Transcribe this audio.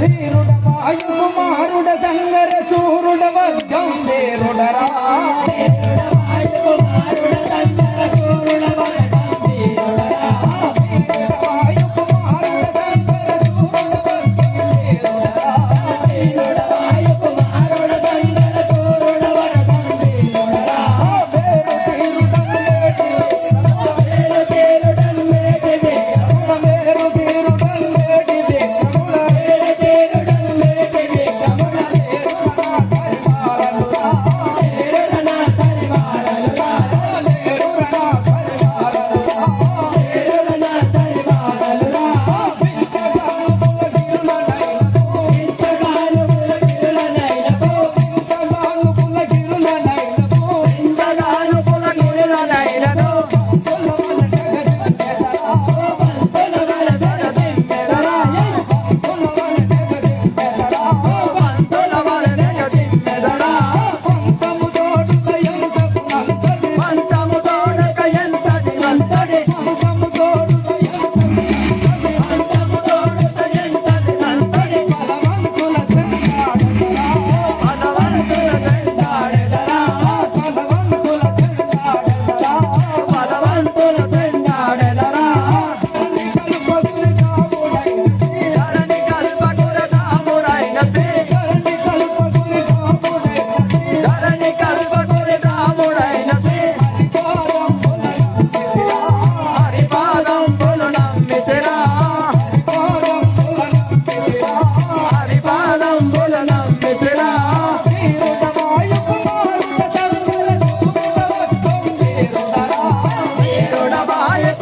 వీరుడ వాయు సంగర సూరుడ వర్గం వీరుడరా.